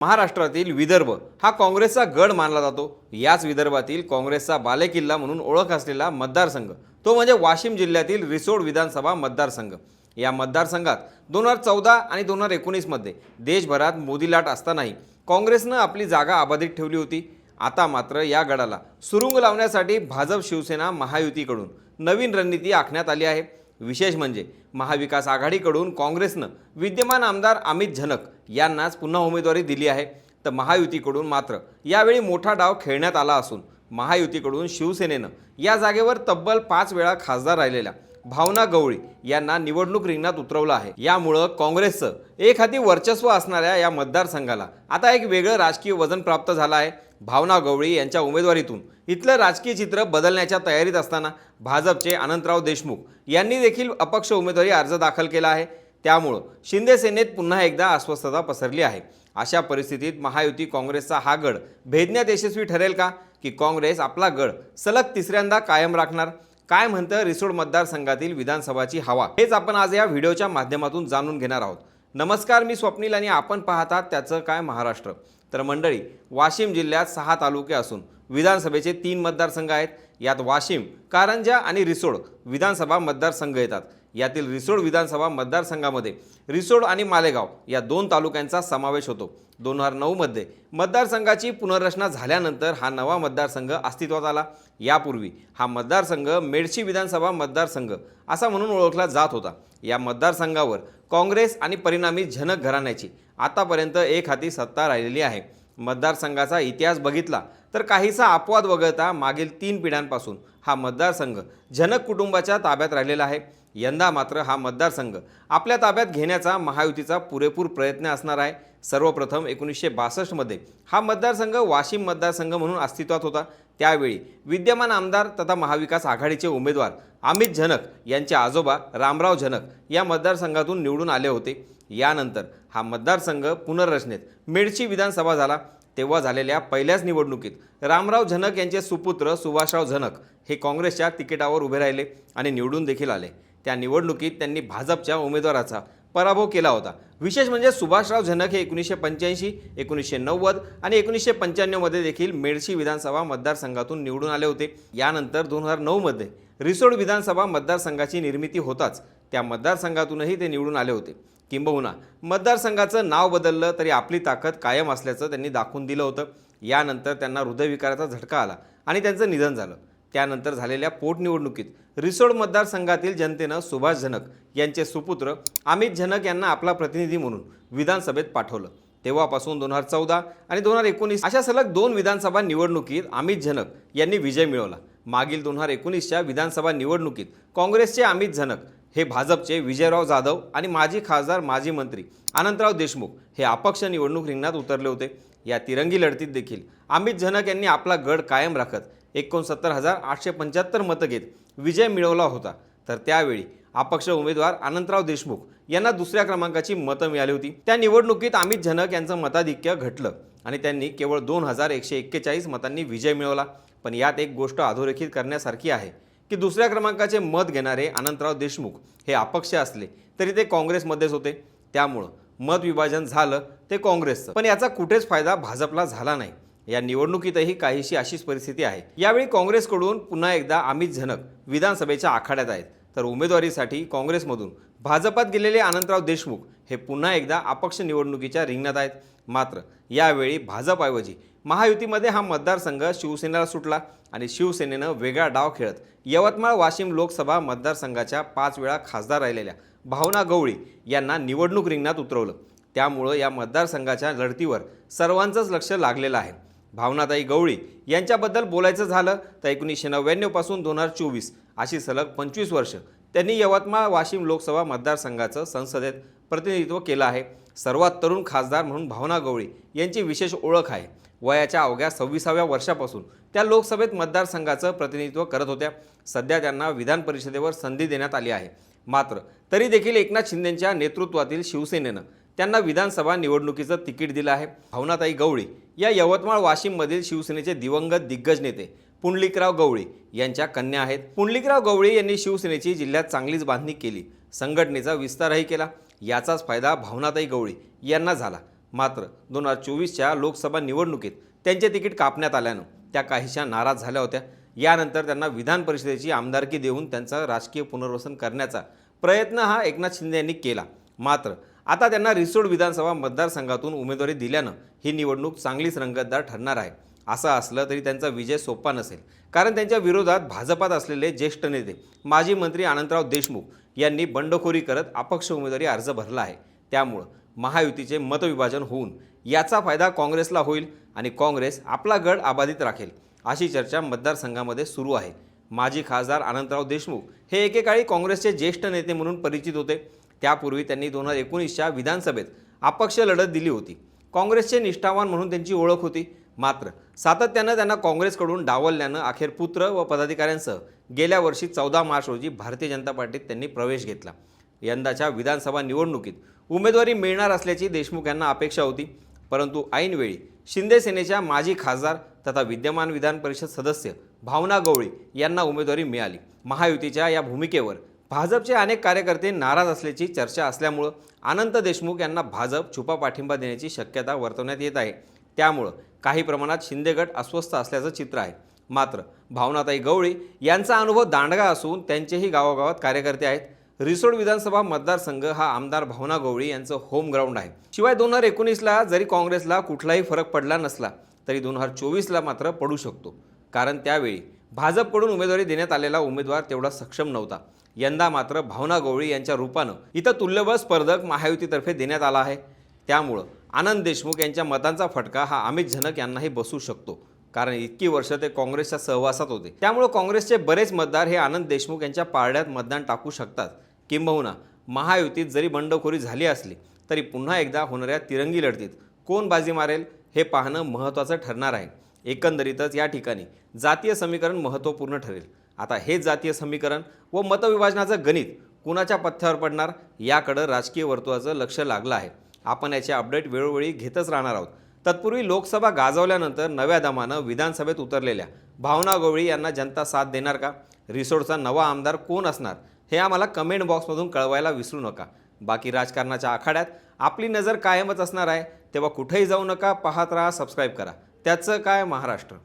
महाराष्ट्रातील विदर्भ हा काँग्रेसचा गड मानला जातो. याच विदर्भातील काँग्रेसचा बालेकिल्ला म्हणून ओळख असलेला मतदारसंघ तो म्हणजे वाशिम जिल्ह्यातील रिसोड विधानसभा मतदारसंघ. या मतदारसंघात दोन हजार चौदा आणि दोन हजार एकोणीसमध्ये देशभरात मोदी लाट असतानाही काँग्रेसनं आपली जागा अबाधित ठेवली होती. आता मात्र या गडाला सुरुंग लावण्यासाठी भाजप शिवसेना महायुतीकडून नवीन रणनीती आखण्यात आली आहे. विशेष म्हणजे महाविकास आघाडीकडून काँग्रेसनं विद्यमान आमदार अमित झनक यांनाच पुन्हा उमेदवारी दिली आहे. तर महायुतीकडून मात्र यावेळी मोठा डाव खेळण्यात आला असून महायुतीकडून शिवसेनेनं या जागेवर तब्बल पाच वेळा खासदार राहिलेल्या भावना गवळी यांना निवडणूक रिंगणात उतरवलं आहे. यामुळं काँग्रेसचं एक हाती वर्चस्व असणाऱ्या या मतदारसंघाला आता एक वेगळं राजकीय वजन प्राप्त झालं आहे. भावना गवळी यांच्या उमेदवारीतून इथलं राजकीय चित्र बदलण्याच्या तयारीत असताना भाजपचे अनंतराव देशमुख यांनी देखील अपक्ष उमेदवारी अर्ज दाखल केला आहे. त्यामुळं शिंदे सेनेत पुन्हा एकदा अस्वस्थता पसरली आहे. अशा परिस्थितीत महायुती काँग्रेसचा हा गड भेदण्यात यशस्वी ठरेल का? की काँग्रेस आपला गड सलग तिसऱ्यांदा कायम राखणार? काय म्हणतं रिसोड मतदारसंघातील विधानसभाची हवा? हेच आपण आज या व्हिडिओच्या माध्यमातून जाणून घेणार आहोत. नमस्कार मी स्वप्नील आणि आपण पाहतात त्याचं काय महाराष्ट्र? तर मंडळी वाशिम जिल्ह्यात सहा तालुके असून विधानसभेचे तीन मतदारसंघ आहेत. यात वाशिम कारंजा आणि रिसोड विधानसभा मतदारसंघ येतात. यातील रिसोड विधानसभा मतदारसंघामध्ये रिसोड आणि मालेगाव या दोन तालुक्यांचा समावेश होतो. दोन हजार नऊमध्ये मतदारसंघाची पुनर्रचना झाल्यानंतर हा नवा मतदारसंघ अस्तित्वात आला. यापूर्वी हा मतदारसंघ मेडशी विधानसभा मतदारसंघ असा म्हणून ओळखला जात होता. या मतदारसंघावर काँग्रेस आणि परिणामी झनक घराण्याची आतापर्यंत एक हाती सत्ता राहिलेली आहे. मतदारसंघाचा इतिहास बघितला तर काहीसा अपवाद वगळता मागील तीन पिढ्यांपासून हा मतदारसंघ जनक कुटुंबाच्या ताब्यात राहिलेला आहे. यंदा मात्र हा मतदारसंघ आपल्या ताब्यात घेण्याचा महायुतीचा पुरेपूर प्रयत्न असणार आहे. सर्वप्रथम एकोणीसशे बासष्टमध्ये हा मतदारसंघ वाशिम मतदारसंघ म्हणून अस्तित्वात होता. त्यावेळी विद्यमान आमदार तथा महाविकास आघाडीचे उमेदवार अमित झनक यांचे आजोबा रामराव झनक या मतदारसंघातून निवडून आले होते. यानंतर हा मतदारसंघ पुनर्रचनेत मेडशी विधानसभा झाला. तेव्हा झालेल्या पहिल्याच निवडणुकीत रामराव झनक यांचे सुपुत्र सुभाषराव झनक हे काँग्रेसच्या तिकिटावर उभे राहिले आणि निवडून देखील आले. त्या निवडणुकीत त्यांनी भाजपच्या उमेदवाराचा पराभव केला होता. विशेष म्हणजे सुभाषराव झनक हे एकोणीसशे पंच्याऐंशी एकोणीसशे नव्वद आणि एकोणीसशे पंच्याण्णवमध्ये देखील मेडशी विधानसभा मतदारसंघातून निवडून आले होते. यानंतर दोन हजार नऊमध्ये रिसोड विधानसभा मतदारसंघाची निर्मिती होताच त्या मतदारसंघातूनही ते निवडून आले होते. किंबहुना मतदारसंघाचं नाव बदललं तरी आपली ताकद कायम असल्याचं त्यांनी दाखवून दिलं होतं. यानंतर त्यांना हृदयविकाराचा झटका आला आणि त्यांचं निधन झालं. त्यानंतर झालेल्या पोटनिवडणुकीत रिसोड मतदारसंघातील जनतेनं सुभाष झनक यांचे सुपुत्र अमित झनक यांना आपला प्रतिनिधी म्हणून विधानसभेत पाठवलं. तेव्हापासून दोन हजार चौदा आणि दोन हजार एकोणीस अशा सलग दोन विधानसभा निवडणुकीत अमित झनक यांनी विजय मिळवला. मागील दोन हजार एकोणीसच्या विधानसभा निवडणुकीत काँग्रेसचे अमित झनक हे भाजपचे विजयराव जाधव आणि माजी खासदार माजी मंत्री अनंतराव देशमुख हे अपक्ष निवडणूक रिंगणात उतरले होते. या तिरंगी लढतीत देखील अमित झनक यांनी आपला गड कायम राखत एकोणसत्तर हजार आठशे पंच्याहत्तर मतं घेत विजय मिळवला होता. तर त्यावेळी अपक्ष उमेदवार अनंतराव देशमुख यांना दुसऱ्या क्रमांकाची मतं मिळाली होती. त्या निवडणुकीत अमित झनक यांचं मताधिक्य घटलं आणि त्यांनी केवळ दोन हजार एकशे एक्केचाळीस मतांनी विजय मिळवला. पण यात एक गोष्ट अधोरेखित करण्यासारखी आहे. की दुसऱ्या क्रमांकाचे मत घेणारे अनंतराव देशमुख हे अपक्ष असले तरी ते काँग्रेसमध्येच होते. त्यामुळं मत विभाजन झालं ते काँग्रेसचं. पण याचा कुठेच फायदा भाजपला झाला नाही. या निवडणुकीतही काहीशी अशीच परिस्थिती आहे. यावेळी काँग्रेसकडून पुन्हा एकदा अमित झनक विधानसभेच्या आखाड्यात आहेत. तर उमेदवारीसाठी काँग्रेसमधून भाजपात गेलेले अनंतराव देशमुख हे पुन्हा एकदा अपक्ष निवडणुकीच्या रिंगणात आहेत. मात्र यावेळी भाजपऐवजी महायुतीमध्ये हा मतदारसंघ शिवसेनेला सुटला आणि शिवसेनेनं वेगळा डाव खेळत यवतमाळ वाशिम लोकसभा मतदारसंघाच्या पाच वेळा खासदार राहिलेल्या भावना गवळी यांना निवडणूक रिंगणात उतरवलं. त्यामुळं या मतदारसंघाच्या लढतीवर सर्वांचंच लक्ष लागलेलं आहे. भावनाताई गवळी यांच्याबद्दल बोलायचं झालं तर एकोणीसशे नव्याण्णवपासून दोन हजार चोवीस अशी सलग पंचवीस वर्ष त्यांनी यवतमाळ वाशिम लोकसभा मतदारसंघाचं संसदेत प्रतिनिधित्व केलं आहे. सर्वात तरुण खासदार म्हणून भावना गवळी यांची विशेष ओळख आहे. वयाच्या अवघ्या सव्वीसाव्या वर्षापासून त्या लोकसभेत मतदारसंघाचं प्रतिनिधित्व करत होत्या. सध्या त्यांना विधान परिषदेवर संधी देण्यात आली आहे. मात्र तरी देखील एकनाथ शिंदेंच्या नेतृत्वातील शिवसेनेनं त्यांना विधानसभा निवडणुकीचं तिकीट दिलं आहे. भावनाताई गवळी या यवतमाळ वाशिममधील शिवसेनेचे दिवंगत दिग्गज नेते पुंडलिकराव गवळी यांच्या कन्या आहेत. पुंडलिकराव गवळी यांनी शिवसेनेची जिल्ह्यात चांगलीच बांधणी केली. संघटनेचा विस्तारही केला. याचाच फायदा भावनाताई गवळी यांना झाला. मात्र दोन हजार चोवीसच्या लोकसभा निवडणुकीत त्यांचे तिकीट कापण्यात आल्यानं त्या काहीशा नाराज झाल्या होत्या. यानंतर त्यांना विधान परिषदेची आमदारकी देऊन त्यांचं राजकीय पुनर्वसन करण्याचा प्रयत्न हा एकनाथ शिंदे यांनी केला. मात्र आता त्यांना रिसोड विधानसभा मतदारसंघातून उमेदवारी दिल्यानं ही निवडणूक चांगलीच रंगतदार ठरणार आहे. असं असलं तरी त्यांचा विजय सोपा नसेल. कारण त्यांच्या विरोधात भाजपात असलेले ज्येष्ठ नेते माजी मंत्री अनंतराव देशमुख यांनी बंडखोरी करत अपक्ष उमेदवारी अर्ज भरला आहे. त्यामुळं महायुतीचे मतविभाजन होऊन याचा फायदा काँग्रेसला होईल आणि काँग्रेस आपला गड अबाधित राखेल अशी चर्चा मतदारसंघामध्ये सुरू आहे. माजी खासदार अनंतराव देशमुख हे एकेकाळी काँग्रेसचे ज्येष्ठ नेते म्हणून परिचित होते. त्यापूर्वी त्यांनी दोन हजार एकोणीसच्या विधानसभेत अपक्ष लढत दिली होती. काँग्रेसचे निष्ठावान म्हणून त्यांची ओळख होती. मात्र सातत्यानं त्यांना काँग्रेसकडून डावलल्यानं अखेर पुत्र व पदाधिकाऱ्यांसह गेल्या वर्षी चौदा मार्च रोजी भारतीय जनता पार्टीत त्यांनी प्रवेश घेतला. यंदाच्या विधानसभा निवडणुकीत उमेदवारी मिळणार असल्याची देशमुख यांना अपेक्षा होती. परंतु ऐनवेळी शिंदे सेनेच्या माजी खासदार तथा विद्यमान विधान परिषद सदस्य भावना गवळी यांना उमेदवारी मिळाली. महायुतीच्या या भूमिकेवर भाजपचे अनेक कार्यकर्ते नाराज असल्याची चर्चा असल्यामुळं अनंत देशमुख यांना भाजप छुपा पाठिंबा देण्याची शक्यता वर्तवण्यात येत आहे. त्यामुळं काही प्रमाणात शिंदे गट अस्वस्थ असल्याचं चित्र आहे. मात्र भावनाताई गवळी यांचा अनुभव दांडगा असून त्यांचेही गावागावात कार्यकर्ते आहेत. रिसोड विधानसभा मतदारसंघ हा आमदार भावना गवळी यांचं होम ग्राउंड आहे. शिवाय दोन हजार एकोणीसला जरी काँग्रेसला कुठलाही फरक पडला नसला तरी दोन हजार चोवीसला मात्र पडू शकतो. कारण त्यावेळी भाजपकडून उमेदवारी देण्यात आलेला उमेदवार तेवढा सक्षम नव्हता. यंदा मात्र भावना गवळी यांच्या रूपानं इथं तुल्यबळ स्पर्धक महायुतीतर्फे देण्यात आला आहे. त्यामुळं आनंद देशमुख यांच्या मतांचा फटका हा अमित झनक यांनाही बसू शकतो. कारण इतकी वर्ष ते काँग्रेसच्या सहवासात होते. त्यामुळं काँग्रेसचे बरेच मतदार हे आनंद देशमुख यांच्या पारड्यात मतदान टाकू शकतात. किंबहुना महायुतीत जरी बंडखोरी झाली असली तरी पुन्हा एकदा होणाऱ्या तिरंगी लढतीत कोण बाजी मारेल हे पाहणं महत्त्वाचं ठरणार आहे. एकंदरीतच या ठिकाणी जातीय समीकरण महत्त्वपूर्ण ठरेल. आता हे जातीय समीकरण व मतविभाजनाचं गणित कुणाच्या पथ्यावर पडणार याकडं राजकीय वर्तुळाचं लक्ष लागलं आहे. आपण याचे अपडेट वेळोवेळी घेतच राहणार आहोत. तत्पूर्वी लोकसभा गाजवल्यानंतर नव्या दमानं विधानसभेत उतरलेल्या भावना गवळी यांना जनता साथ देणार का? रिसोडचा नवा आमदार कोण असणार? हे आम्हाला कमेंट बॉक्समधून कळवायला विसरू नका. बाकी राजकारणाच्या आखाड्यात आपली नजर कायमच असणार आहे. तेव्हा कुठेही जाऊ नका पाहत राहा सबस्क्राईब करा. त्याचं काय महाराष्ट्र?